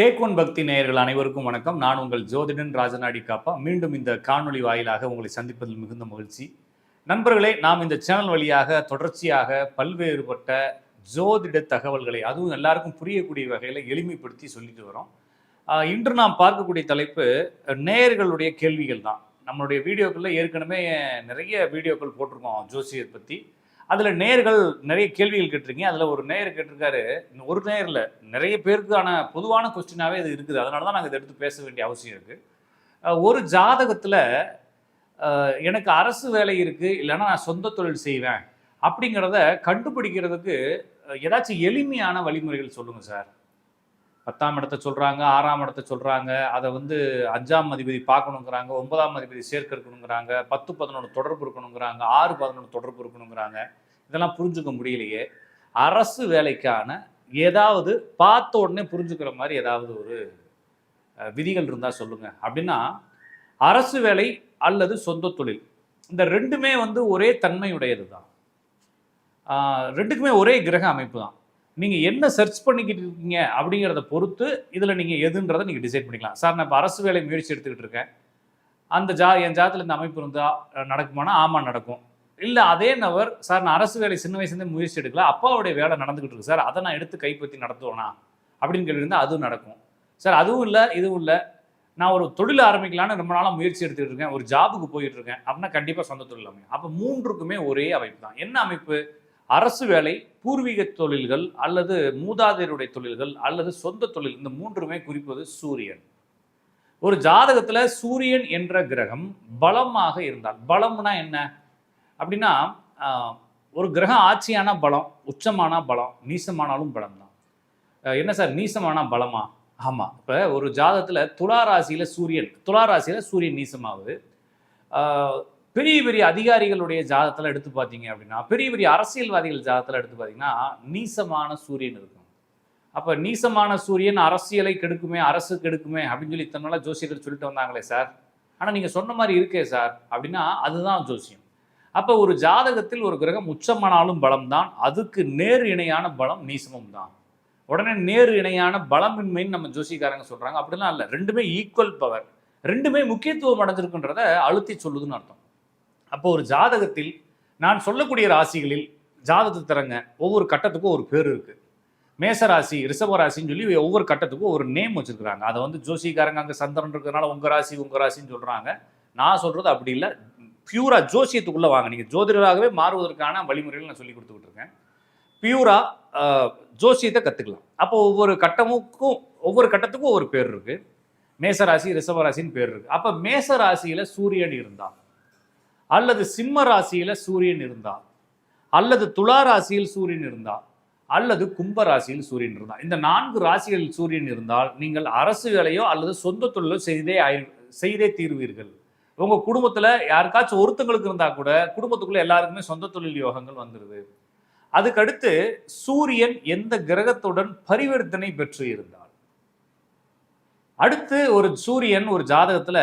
Take one பக்தி நேயர்கள் அனைவருக்கும் வணக்கம். நான் உங்கள் ஜோதிடன் ராஜநாடி காப்பா. மீண்டும் இந்த காணொளி வாயிலாக உங்களை சந்திப்பதில் மிகுந்த மகிழ்ச்சி. நண்பர்களே நாம் இந்த சேனல் வழியாக தொடர்ச்சியாக பல்வேறுபட்ட ஜோதிட தகவல்களை அதுவும் எல்லாருக்கும் புரியக்கூடிய வகையில் எளிமைப்படுத்தி சொல்லிட்டு வரோம். இன்று நாம் பார்க்கக்கூடிய தலைப்பு நேயர்களுடைய கேள்விகள் தான். நம்மளுடைய வீடியோக்களில் ஏற்கனவே நிறைய வீடியோக்கள் போட்டிருக்கோம் ஜோசியர் பற்றி அதில் நேயர்கள் நிறைய கேள்விகள் கேட்டிருக்கீங்க. அதில் ஒரு நேயர் கேட்டிருக்காரு. ஒரு நேயரில் நிறைய பேருக்கான பொதுவான கொஸ்டினாகவே இது இருக்குது. அதனால தான் நாங்கள் இதை எடுத்து பேச வேண்டிய அவசியம் இருக்குது ஒரு ஜாதகத்தில் எனக்கு அரசு வேலை இருக்குது இல்லைன்னா நான் சொந்த தொழில் செய்வேன் அப்படிங்கிறத கண்டுபிடிக்கிறதுக்கு ஏதாச்சும் எளிமையான வழிமுறைகள் சொல்லுங்கள் சார். பத்தாம் இடத்தை சொல்கிறாங்க ஆறாம் இடத்த சொல்கிறாங்க அதை வந்து அஞ்சாம் அதிபதி பார்க்கணுங்கிறாங்க ஒன்பதாம் அதிபதி சேர்க்க இருக்கணுங்கிறாங்க பத்து பதினொன்று தொடர்பு இருக்கணுங்கிறாங்க ஆறு பதினொன்று தொடர்பு இருக்கணுங்கிறாங்க. இதெல்லாம் புரிஞ்சுக்க முடியலையே. அரசு வேலைக்கான ஏதாவது பார்த்த உடனே புரிஞ்சுக்கிற மாதிரி ஏதாவது ஒரு விதிகள் இருந்தால் சொல்லுங்கள் அப்படின்னா அரசு வேலை அல்லது சொந்த தொழில் இந்த ரெண்டுமே வந்து ஒரே தன்மையுடையது தான் ரெண்டுக்குமே ஒரே கிரக அமைப்பு தான். நீங்கள் என்ன சர்ச் பண்ணிக்கிட்டு இருக்கீங்க அப்படிங்கிறத பொறுத்து இதில் நீங்கள் எதுன்றதை நீங்கள் டிசைட் பண்ணிக்கலாம். சார் நான் இப்போ அரசு வேலை முயற்சி எடுத்துக்கிட்டு இருக்கேன். அந்த ஜா என் ஜாதத்தில் இந்த அமைப்பு இருந்தால் நடக்குமானா? ஆமாம் நடக்கும். இல்லை அதே நபர் சார் நான் அரசு வேலை சின்ன வயசுலேருந்து முயற்சி எடுக்கல அப்பாவுடைய வேலை நடந்துக்கிட்டு இருக்கு. சார் அதை நான் எடுத்து கைப்பற்றி நடத்துவேனா? அப்படின்னு கேட்டிருந்தால் அதுவும் நடக்கும். சார் அதுவும் இல்லை இதுவும் இல்லை. நான் ஒரு தொழில் ஆரம்பிக்கலான்னு ரொம்ப நாளாக முயற்சி எடுத்துகிட்டு இருக்கேன். ஒரு ஜாபுக்கு போயிட்டு இருக்கேன். அப்படின்னா கண்டிப்பாக சொந்த தொழில் அமையும். அப்போ மூன்றுக்குமே ஒரே அமைப்பு தான். என்ன அமைப்பு? அரசு வேலை பூர்வீக தொழில்கள் அல்லது மூதாதையருடைய தொழில்கள் அல்லது சொந்த தொழில் இந்த மூன்றுமே குறிப்பது சூரியன். ஒரு ஜாதகத்தில் சூரியன் என்ற கிரகம் பலமாக இருந்தால் பலம்னா என்ன? அப்படின்னா ஒரு கிரகம் ஆட்சியான பலம் உச்சமான பலம் நீசமானாலும் பலம் தான் என்ன சார்? நீசமான பலமா? ஆமாம் இப்போ ஒரு ஜாதகத்தில் துலாராசியில் சூரியன் துளாராசியில் சூரியன் நீசமாகுது. பெரிய பெரிய அதிகாரிகளுடைய ஜாதகத்தில் எடுத்து பார்த்தீங்க அப்படின்னா பெரிய பெரிய அரசியல்வாதிகள் ஜாதகத்தில் எடுத்து பார்த்தீங்கன்னா நீசமான சூரியன் இருக்கும். அப்போ நீசமான சூரியன் அரசியலை கெடுக்குமே அரசு கெடுக்குமே அப்படின்னு சொல்லி இத்தனை நாளாக ஜோசியர்கள் சொல்லிட்டு வந்தாங்களே சார். ஆனால் நீங்கள் சொன்ன மாதிரி இருக்கே சார் அப்படின்னா அதுதான் ஜோசியம். அப்போ ஒரு ஜாதகத்தில் ஒரு கிரகம் உச்சமானாலும் பலம் தான் அதுக்கு நேர் இணையான பலம் நீசமும் தான். உடனே நேர் இணையான பலமின்மைன்னு நம்ம ஜோசிக்காரங்க சொல்கிறாங்க அப்படிலாம் இல்லை. ரெண்டுமே ஈக்குவல் பவர் ரெண்டுமே முக்கியத்துவம் அடைஞ்சிருக்குன்றத அழுத்தி சொல்லுதுன்னு அர்த்தம். அப்போ ஒரு ஜாதகத்தில் நான் சொல்லக்கூடிய ராசிகளில் ஜாதகத்தை தரங்க ஒவ்வொரு கட்டத்துக்கும் ஒரு பேர் இருக்கு. மேசராசி ரிஷப ராசின்னு சொல்லி ஒவ்வொரு கட்டத்துக்கும் ஒரு நேம் வச்சிருக்கிறாங்க. அதை வந்து ஜோசிக்காரங்க அங்கே சந்திரன் இருக்கிறதுனால உங்க ராசி உங்க ராசின்னு சொல்றாங்க. நான் சொல்றது அப்படி இல்லை. பியூரா ஜோசியத்துக்குள்ள வாங்க. நீங்க ஜோதிடராகவே மாறுவதற்கான வழிமுறைகள் நான் சொல்லி கொடுத்துக்கிட்டு இருக்கேன். பியூரா ஜோசியத்தை கத்துக்கலாம். அப்போ ஒவ்வொரு கட்டமுக்கும் ஒவ்வொரு கட்டத்துக்கும் ஒவ்வொரு பேர் இருக்கு. மேசராசி ரிஷபராசின்னு பேர் இருக்கு. அப்ப மேசராசியில சூரியன் இருந்தால் அல்லது சிம்ம ராசியில் சூரியன் இருந்தா அல்லது துலா ராசியில் சூரியன் இருந்தா அல்லது கும்ப ராசியில் சூரியன் இருந்தால் இந்த நான்கு ராசிகளில் சூரியன் இருந்தால் நீங்கள் அரசு வேலையோ அல்லது சொந்த தொழிலோ செய்தே ஆயி- செய்தே தீர்வீர்கள். உங்கள் குடும்பத்தில் யாருக்காச்சும் ஒருத்தங்களுக்கு இருந்தால் கூட குடும்பத்துக்குள்ளே எல்லாருக்குமே சொந்த தொழில் யோகங்கள் வந்துருது. அதுக்கடுத்து சூரியன் எந்த கிரகத்துடன் பரிவர்த்தனை பெற்று இருந்தால் அடுத்து ஒரு சூரியன் ஒரு ஜாதகத்தில்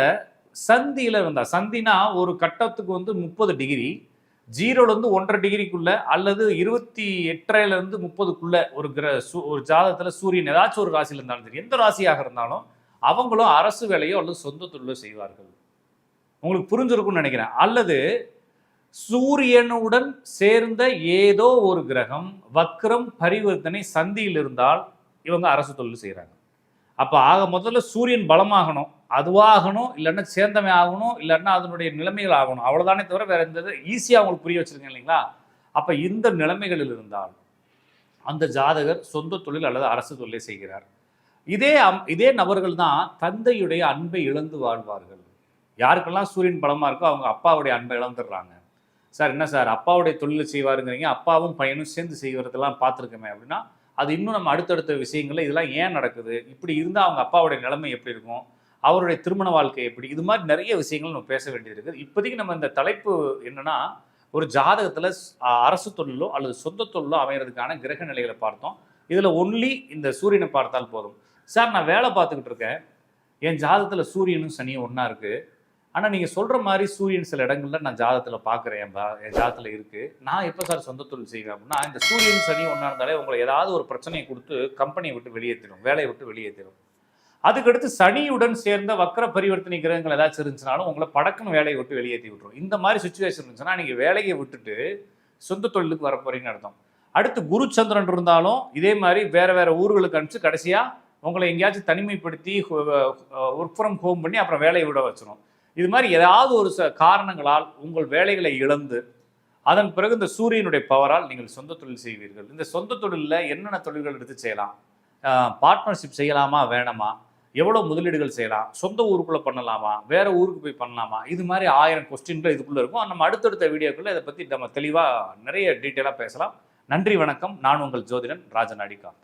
சந்தியில் இருந்தா சந்தினா ஒரு கட்டத்துக்கு வந்து முப்பது டிகிரி ஜீரோலேருந்து ஒன்றரை டிகிரிக்குள்ள அல்லது இருபத்தி எட்டரைலேருந்து முப்பதுக்குள்ள ஒரு கிர சூ- ஒரு ஜாதகத்தில் சூரியன் ஏதாச்சும் ஒரு ராசியில இருந்தாலும் சரி எந்த ராசியாக இருந்தாலும் அவங்களும் அரசு வேலையோ அல்லது சொந்த தொழிலோ செய்வார்கள். உங்களுக்கு புரிஞ்சிருக்கும்னு நினைக்கிறேன். அல்லது சூரியனுடன் சேர்ந்த ஏதோ ஒரு கிரகம் வக்ரம் பரிவர்த்தனை சந்தியில் இருந்தால் இவங்க அரசு தொழில் செய்கிறாங்க அப்போ ஆக முதல்ல சூரியன் பலமாகணும். அதுவாகணும் இல்லைன்னா சேர்ந்தமை ஆகணும் இல்லைன்னா அதனுடைய நிலைமைகள் ஆகணும். அவ்வளோதானே தவிர வேறு எந்த ஈஸியாக அவங்களுக்கு புரிய வச்சிருக்கேன் இல்லைங்களா? அப்போ இந்த நிலைமைகளில் இருந்தால் அந்த ஜாதகர் சொந்த தொழில் அல்லது அரசு தொழிலை செய்கிறார். இதே அம் இதே நபர்கள் தான் தந்தையுடைய அன்பை இழந்து வாழ்வார்கள். யாருக்கெல்லாம் சூரியன் பலமாக இருக்கோ அவங்க அப்பாவுடைய அன்பை இழந்துடுறாங்க. சார் என்ன சார்? அப்பாவுடைய தொழிலை செய்வாருங்கிறீங்க அப்பாவும் பையனும் சேர்ந்து செய்வதெல்லாம் பார்த்துருக்கோமே அப்படின்னா அது இன்னும் நம்ம அடுத்தடுத்த விஷயங்களில் இதெல்லாம் ஏன் நடக்குது? இப்படி இருந்தால் அவங்க அப்பாவுடைய நிலைமை எப்படி இருக்கும்? அவருடைய திருமண வாழ்க்கை எப்படி? இது மாதிரி நிறைய விஷயங்கள் நம்ம பேச வேண்டியது இருக்குது இப்போதைக்கு நம்ம இந்த தலைப்பு என்னன்னா ஒரு ஜாதகத்தில் அரசு தொழிலோ அல்லது சொந்த தொழிலோ அமைகிறதுக்கான கிரக நிலைகளை பார்த்தோம். இதில் ஒன்லி இந்த சூரியனை பார்த்தால் போதும். சார் நான் வேலை பார்த்துக்கிட்டு இருக்கேன். என் ஜாதகத்தில் சூரியனும் சனியும் ஒன்றா இருக்குது ஆனால் நீங்கள் சொல்கிற மாதிரி சூரியன் சில இடங்களில் நான் ஜாதகத்தில் பார்க்குறேன். என் பா- என் ஜாதகத்தில் இருக்குது நான் எப்போ சார் சொந்த தொழில் செய்வேன் அப்படின்னா இந்த சூரியன் சனி ஒன்றா இருந்தாலே உங்களை ஏதாவது ஒரு பிரச்சனையை கொடுத்து கம்பெனியை விட்டு வெளியேற்றிடும் வேலையை விட்டு வெளியேற்றிடும் அதுக்கடுத்து சனியுடன் சேர்ந்த வக்கர பரிவர்த்தனை கிரகங்கள் ஏதாச்சும் இருந்துச்சுனாலும் உங்களை படக்குன்னு வேலையை விட்டு வெளியேற்றி விட்டுரும். இந்த மாதிரி சுச்சுவேஷன் இருந்துச்சுன்னா நீங்கள் வேலையை விட்டுட்டு சொந்த தொழிலுக்கு வர போறீங்கன்னு அர்த்தம். அடுத்து குரு சந்திரன் இருந்தாலும் இதே மாதிரி வேற வேற ஊர்களுக்கு அனுப்பிச்சு கடைசியாக உங்களை எங்கேயாச்சும் தனிமைப்படுத்தி ஒர்க் ஃப்ரம் ஹோம் பண்ணி அப்புறம் வேலையை விட வச்சிடும் இது மாதிரி ஏதாவது ஒரு ச காரணங்களால் உங்கள் வேலைகளை இழந்து அதன் பிறகு இந்த சூரியனுடைய பவரால் நீங்கள் சொந்த தொழில் செய்வீர்கள். இந்த சொந்த தொழிலில் என்னென்ன தொழில்கள் எடுத்து செய்யலாம்? பார்ட்னர்ஷிப் செய்யலாமா வேணாமா? எவ்வளோ முதலீடுகள் செய்யலாம்? சொந்த ஊருக்குள்ளே பண்ணலாமா? வேற ஊருக்கு போய் பண்ணலாமா? இது மாதிரி ஆயிரம் கொஸ்டின்கள் இதுக்குள்ளே இருக்கும். நம்ம அடுத்தடுத்த வீடியோக்குள்ளே இதை பற்றி நம்ம தெளிவாக நிறைய டீட்டெயிலாக பேசலாம். நன்றி வணக்கம். நான் உங்கள் ஜோதிடன் ராஜன் அடிகாந்த்